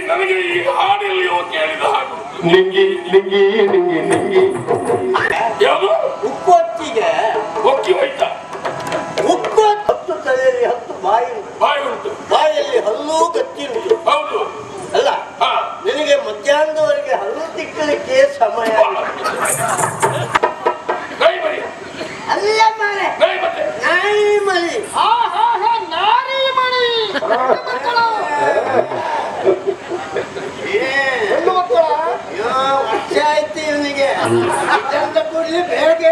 ನನಗೆ ಈ ಹಾಡಿಲ್ಲಿಯೋ ಕೇಳಿದ ಹಾಡು. ಲಿಂಗಿ ಲಿಂಗಿ ಲಿಂಗಿ ಲಿಂಗಿ. ಯಾವುದು? ಉಕ್ಕೊತ್ತಿಗೆ. ಒಕ್ಕಿ ಹೋಯ್ತಾ. ಉಕ್ಕೊತ್ತು ಹತ್ತು ತಲೆಯಲ್ಲಿ ಹತ್ತು ಬಾಯಿ ಬಾಯಿ ಉಂಟು. ಬಾಯಲ್ಲಿ ಹಲ್ಲು ಗಟ್ಟಿ ಉಂಟು. ಹೌದು. ಅಲ್ಲ ಹಾ. ನಿನಗೆ ಮಧ್ಯಾಹ್ನದವರೆಗೆ ಹಲ್ಲು ತಿಕ್ಕಲಿಕ್ಕೆ ಸಮಯ ಅಲ್ಲ ಮಾರೆ. ನಾಯಿ ಮರಿ. ಹಾ ಹಾ ಹಾ ನಾರಿ ಮಣಿ ಮಕ್ಕಳು ಹೆಣ್ಣು ಮಕ್ಕಳ ಅಯ್ಯೋ ವರ್ಷ ಆಯ್ತು ಬೇಗ.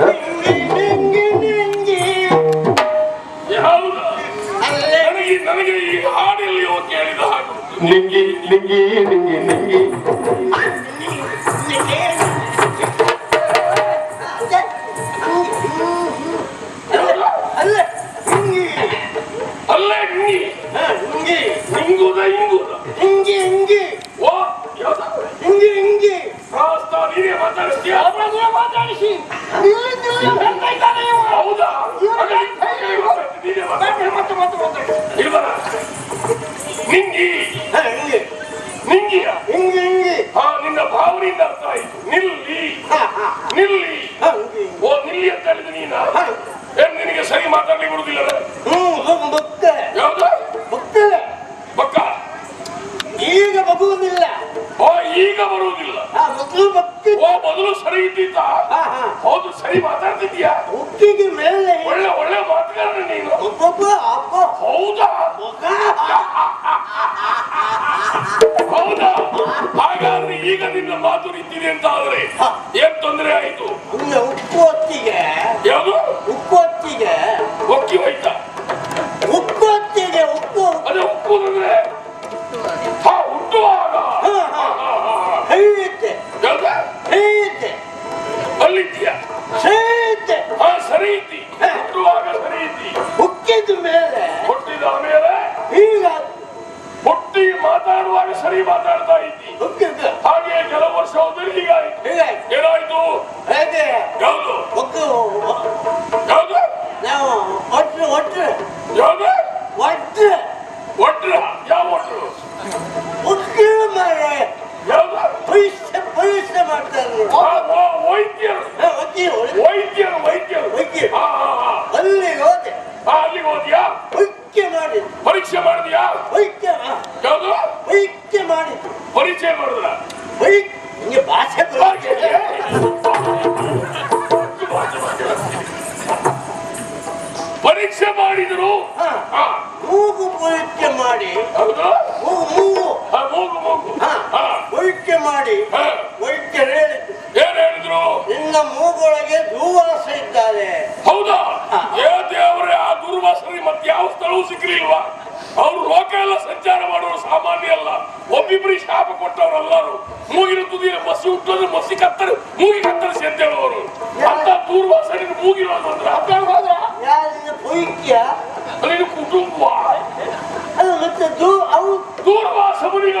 ನಿಂಗಿ, ನಿಂಗಿ, ನಿಂಗಿ. ಅಲ್ಲೇ ನನಗೆ ಈ ಹಾಡಿಲ್ಲಿಯೋ ಕೇಳಿದ ಹಾಡು ಲಿಂಗಿ ಲಿಂಗಿ ನಿಂಗಿ. ಯಾವುದು? ಅಲ್ಲೇ ನಿಂಗಿ ನಿಂಗುದ ಇಂಗುದ ಹಿಂಗಿ ಹಿಂಗಿ ಈಗ ಬರುವುದಿಲ್ಲ. ಓ ಮೊದಲು ಸರಿ ಇದ್ದಿದ್ದ. ಹೌದು ಸರಿ ಮಾತಾಡ್ತಿದ್ಯಾ ಬುಕ್ಕಿಗೆ ಮೇಲೆ ಒಳ್ಳೆ ಒಳ್ಳೆ ಮಾತುಗಾರ ನೀನು. ಹೌದಾ? ಹೌದಾ? ಹಾಗಾದ್ರೆ ಈಗ ನಿನ್ನ ಮಾತು ನಿಂತಿದೆ ಅಂತ ಆದ್ರೆ ಏನ್ ತೊಂದರೆ ಆಯ್ತು? ಉಪ್ಪು ಹೊತ್ತಿಗೆ ಯಾವುದು? ಉಪ್ಪು ಹೊತ್ತಿಗೆ ಒಕ್ಕಿ ಹೋಯ್ತಾ? ಉಪ್ಪು ಹೊತ್ತಿಗೆ ಉಪ್ಪು. ಅದೇ ಉಪ್ಪು ಅಂದ್ರೆ? ಹಾ ಹುಟ್ಟುವಾಗ ಮಾತಾಡುವಾಗ ಸರಿ ಮಾತಾಡ್ತಾ ಇದ್ದಿ. ಹಾಗೆ ಕೆಲವು ವರ್ಷ ಹೋದ್ರೆ ಹೀಗಾಯ್ತು? ಏನಾಯ್ತು? ಯಾವುದು? ಒಟ್ಟು ಯಾವುದು? ನಾವು ಒಟ್ಟು ಒಟ್ಟು ಯಾವುದು? ಒಟ್ಟು ಒಟ್ರ ಯಾವ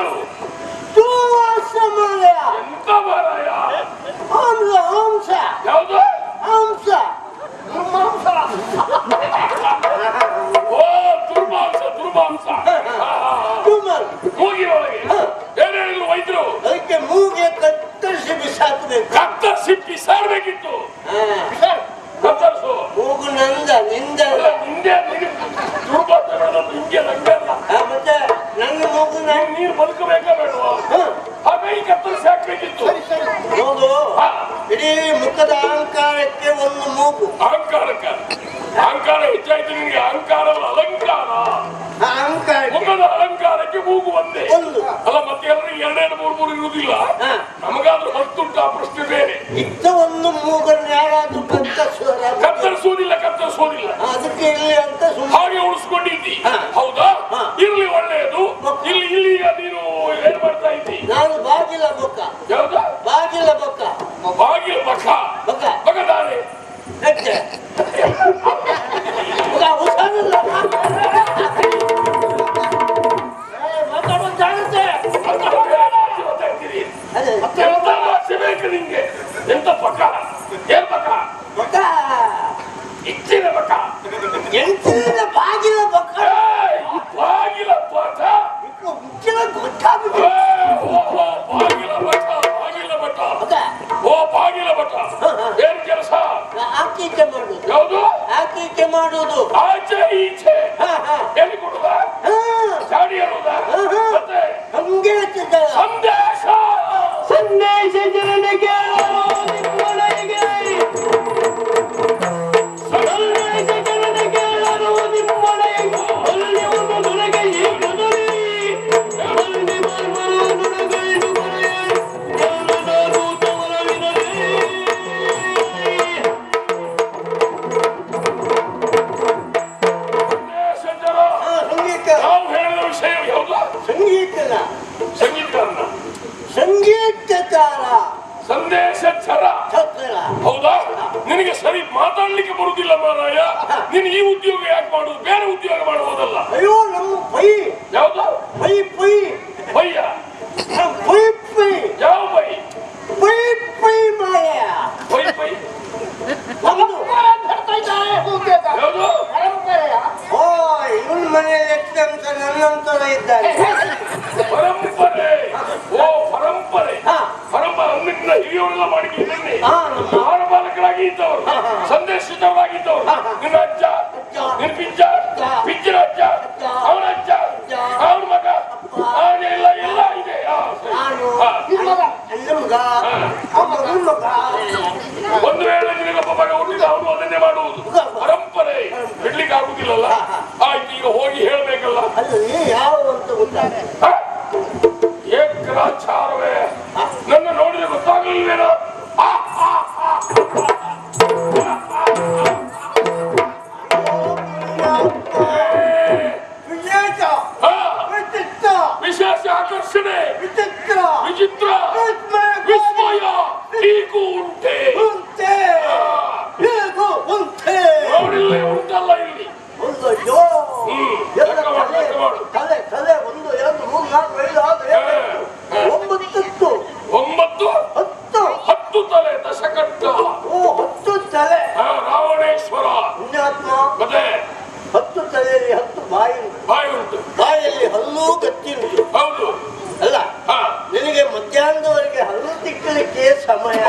go. ಬದುಕಬೇಕಾ ಬೇಡವಾ ಹಾಗಾಗಿ ಕತ್ತರಿಸಿ ಹಾಕ್ಬೇಕಿತ್ತು ನೋಡು ಹಾ, ಇಡೀ ಮುಖದ ಅಹಂಕಾರಕ್ಕೆ ಒಂದು ಮೂಗು. ಅಹಂಕಾರಕ್ಕ? ಅಹಂಕಾರ ಹೆಚ್ಚಾಯ್ತು ನಿಮಗೆ ಅಹಂಕಾರ ಅಲಂಕಾರ. ಅಹಂಕಾರ ಮುಖದ ಅಲಂಕಾರಕ್ಕೆ ಮೂಗು ಒಂದೇ. ಒಂದು. ಅಲ್ಲ ಮತ್ತೆ ಎಲ್ಲರಿಗೆ ಎರಡೆರಡು ಮೂರು ಮೂರು ಇರುವುದಿಲ್ಲ? ಹಾ. ನಮಗಾದ್ರೂ ಹತ್ತುಂಟು ಆ ಪ್ರಶ್ನೆ ಬೇರೆ. ಇದ್ದ ಒಂದು ಮೂಗನ್ನು ಯಾರಾದ್ರೂ ಕತ್ತರಿಸುವುದಿಲ್ಲ ಕತ್ತರಿಸುವುದಿಲ್ಲ. ಅದಕ್ಕೆ ಇಲ್ಲಿ ಅಂತ ಹಾಗೆ ಉಳಿಸ್ಕೊಂಡಿದ್ದಿ. ಹಾ. ಹೌದಾ? ಹಾ. ಇರ್ಲಿ ಒಳ್ಳೆಯದು. ಇಲ್ಲಿ ಇಲ್ಲಿ ನೀನು ಏನ್ ಮಾಡ್ತಾ ಇದ್ದಿ? ನಾನು ಬಾಗಿಲ ಬೊಕ್ಕ ಯಾವ್ದು? ಬಾಗಿಲ ಬೊಕ್ಕ ಬಾಗಿಲು ಬೊಕ್ಕ ಬೊಕ್ಕ ಬೊಕ್ಕ ಹೆಚ್ಚೆ ಓ ಬಾಗಿಲ ಭಟ್ಟ ಏನ್ ಕೆಲಸ? ಆಕೆ ಈಚೆ ಮಾಡುದು. ಯಾವುದು ಆಕೆ ಈಚೆ. ಮಾಡುವುದು ಆಚೆ ಈಚೆ ಎಲ್ಲಿ ಕೊಡುದ? ಚಾಡಿ ಹೇಳುದ ಹಂಗೆ ಸಂದೇಶ. ಸಂದೇಶ ಜನನಿಗೆ. ಒಂದು ವೇಳೆ ನಿನಗೊಬ್ಬ ಮಗ ಹುಟ್ಟಿದ ಅವನು ಅದನ್ನೇ ಮಾಡುವುದು. ಪರಂಪರೆ ಬಿಡ್ಲಿಕ್ಕೆ ಆಗುದಿಲ್ಲಲ್ಲ ಹಲ್ಲು ತಿಕ್ಕಲಿಕ್ಕೆ ಸಮಯ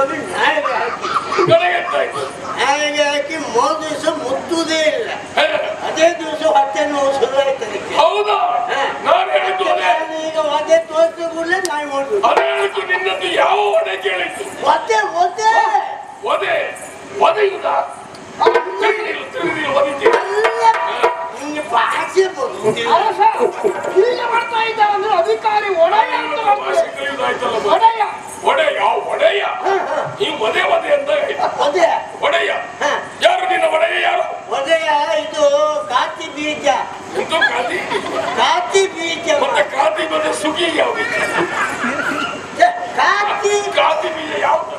ಹೋಗಿ ನಾಯಿಗೆ ಹಾಕಿ ಮೂರು ದಿವಸ ಮುತ್ತುವುದೇ ಇಲ್ಲ. ಅದೇ ದಿವಸ ಹೊಟ್ಟೆ ನೋವು ಶುರು ಆಯ್ತು ಅದಕ್ಕೆ. ಹೌದಾ? ನಾನು ಹೇಳಿದ್ದು ಅದೇ. ಈಗ ಒದೆ ತೋರಿಸಿದ ಕೂಡಲೇ ನಾಯಿ ಮಾಡುದು ಅದೇ ನಿನ್ನದ್ದು ಯಾವ ಒಡೆ ಕೇಳಿದ್ದು? ಒದೆ ಒದೆ ಒದೆ ಒದೆಯುವುದಾ ತಿರುಗಿನಿಲ್ಲ ತಿರುಗಿನಿಲ್ಲ ಒದಿತೀವಿ ಅಲ್ಲ ನಿಂಗೆ ಭಾಷೆ ಬರುವುದಿಲ್ಲ ಅರಸ ಹೀಗೆ ಮಾಡ್ತಾ ಇದ್ದ ಅಂದ್ರೆ ಅಧಿಕಾರಿ ಒಡೆಯ ಅಂತ ಒಡೆಯ. ಒಡೆಯ. ಈ ಒದೆ ಒದೆ ಅಂತ ಆಯ್ತು. ಒದೆ ಒಡೆಯ ಹ. ಯಾರು ನಿನ್ನ ಒಡೆಯ ಯಾರು ಒದೆಯ ಇದು ಕಾತಿ ಬೀಜ ಎಂತೂ ಕಾತಿ ಕಾತಿ ಬೀಜ ಮತ್ತೆ ಕಾತಿ ಬಂದ ಸುಗಿ ಯಾವ್ದು ಕಾತಿ ಕಾತಿ ಬೀಜ ಯಾವ್ದು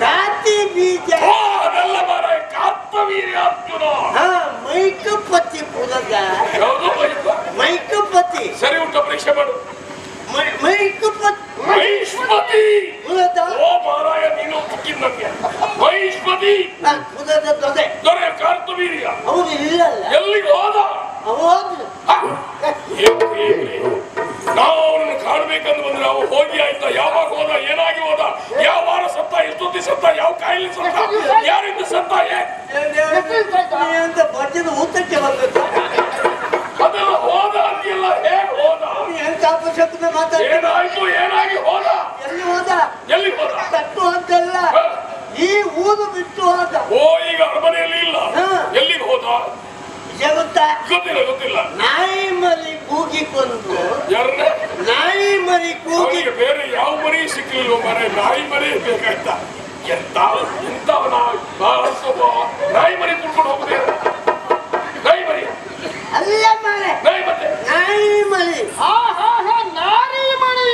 ಕಾತಿ ಬೀಜ ಓ ಅದೆಲ್ಲ ಮಾರ ಕಾರ್ತವೀರ್ಯ ಅರ್ಜುನ ಹಾ ಮೈಕಪತಿ ಪುರದ ಯಾವುದು ವೈದ್ಯ? ಮೈಕಪತಿ ಸರಿ ಉಂಟ ಪರೀಕ್ಷೆ ಮಾಡು ಮೈ- ಮೈಕಪತಿ ಮಹಿಷ್ಮತಿ ಪುರದ ಓ ಮಾರಾಯ ನೀನು ತುಕ್ಕಿನ ನನಗೆ ಪುರದ ದೊರೆ ದೊರೆ ಕಾರ್ತವೀರ್ಯ ಅವನು ಇಲ್ಲಲ್ಲ. ಎಲ್ಲಿಗೆ ಹೋದ? ಹೌದು? ನಾವು ಅವನನ್ನು ಕಾಣ್ಬೇಕಂತ ಬಂದ್ರೆ ಅವ ಹೋಗಿ ಆಯ್ತಾ? ಯಾವಾಗ ಹೋದ? ಏನಾಗಿ ಹೋದ? ಯಾವ ವಾರ ಸತ್ತ? ಎಷ್ಟೊತ್ತಿ ಸತ್ತ? ಯಾವ ಕಾಯಿಲೆ ಸತ್ತ? ಯಾರಿಂದ ಸತ್ತ? ಅಂತ ಭಜನ ಊಟಕ್ಕೆ ಬಂದದ್ದು. ಅದೆಲ್ಲ ಹೋದ ಅಂತಿಲ್ಲ ಹೇಗ್ ಹೋದ? ಎಂತ ಅಪಶಬ್ದ ಮಾತಾಡ್ತಿ? ಏನಾಯ್ತು? ಏನಾಗಿ ಹೋದ? ಎಲ್ಲಿ ಹೋದ? ಎಲ್ಲಿ ಹೋದ? ತಟ್ಟು ಅಂತಲ್ಲ? ಈ ಊರು ಬಿಟ್ಟು ಹೋದ. ಓ ಈಗ ಅರಮನೆಯಲ್ಲಿ ಇಲ್ಲ. ಹ. ಎಲ್ಲಿಗೆ ಹೋದ? ವಿಷಯ ಗೊತ್ತಾ ಗೊತ್ತಿಲ್ಲ ಗೊತ್ತಿಲ್ಲ. ನಾಯಿ ಮರಿ ಕೂಗಿಕೊಂಡು ಯಾರನ್ನೇ? ನಾಯಿ ಮರಿ ಕೂಗಿ ಬೇರೆ ಯಾವ ಮರಿ ಸಿಕ್ಕಲಿಲ್ಲ ಮರೆ ನಾಯಿ ಮರಿ ಬೇಕಾಯ್ತ? ಎಂತ ಎಂತವನ ನಾಯಿ ಮರಿ ಕುಡ್ಕೊಂಡು ಹೋಗುದೇ? ನಾಯಿ ಮರಿ? ಅಲ್ಲ ಮಾರೆ ನಾಯಿ ಮತ್ತೆ? ನಾಯಿ ಮರಿ. ಹಾ ಹಾ ಹಾ ನಾರಿ ಮಣಿ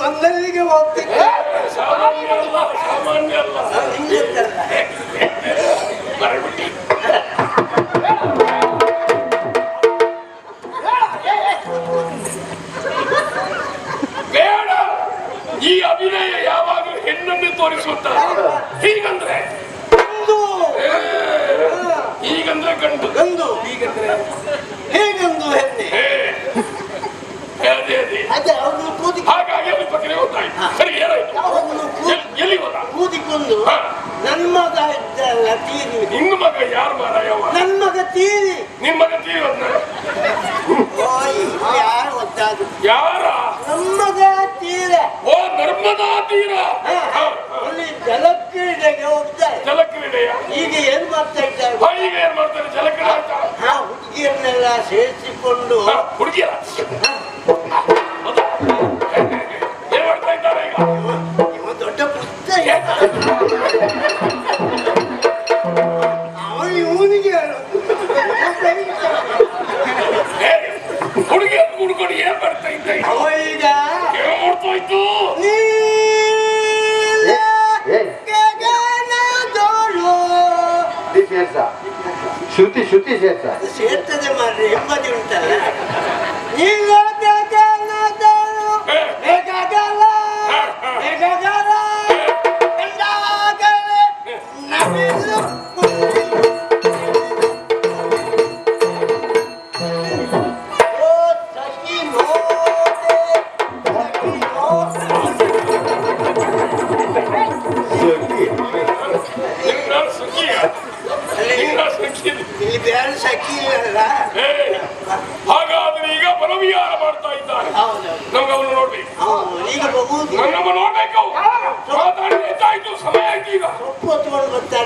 ಬಂದಲ್ಲಿಗೆ ಹೋಗ್ತೀನಿ ಸಾಮಾನ್ಯ ಅಲ್ಲ. ಹೆಣ್ಣನ್ನೇ ಹೀಗಂದ್ರೆ ಗಂಡು. ಹೀಗಂದ್ರೆ ಗಂಡು. ಗಂಡು. ಹೀಗಂದ್ರೆ ಹೇಗಂದು ಹೆಣ್ಣೆ ಅದೇ ಅದೇ ಅದೇ ಹಾಗಾಗಿ ಪಕ್ಕನೆ ಹೋಗ್ತಾಯ್ತು ಸರಿ ಏನಾಯ್ತು ಎಲ್ಲಿ ಹೋದ? ಕೂದಿಕೊಂಡು ನನ್ನ ಮಗ ಇದ್ದಲ್ಲ ತೀರಿ. ನಿನ್ನ ಮಗ ಯಾರು ಮಾರಾಯವ ನನ್ನ ಮಗ ತೀರಿ. ನಿಮ್ಮ ಮಗ ತೀರಿ ಯಾರು ಯಾರ? ನಮ್ಮ ಮಗ ತೀರ. ಓ ನರ್ಮದಾ ತೀರ. ಹಾ, ಹಾ. ಅಲ್ಲಿ ಜಲಕ್ರೀಡೆಗೆ ಹೋಗ್ತಾರೆ ಜಲಕ್ರೀಡೆಯ ಈಗ ಏನ್ ಮಾಡ್ತಾ ಇದ್ದಾರೆ? ಹುಡುಗಿಯನ್ನೆಲ್ಲ ಏನ್ ಮಾಡ್ತಾರೆ? ಹುಡುಗಿಯರನ್ನೆಲ್ಲ ಸೇರಿಸಿಕೊಂಡು ಹಾ, ಅದು ಸೇರ್ತದೆ ಮಾರ್ರೆ ಉಂಟಲ್ಲ? ನೀಲ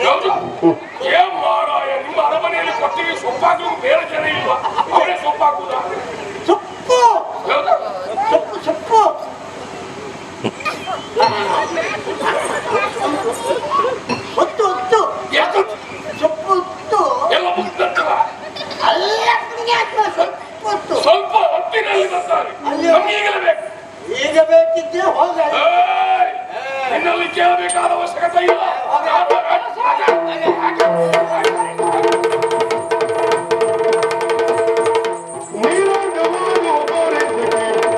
Vamos!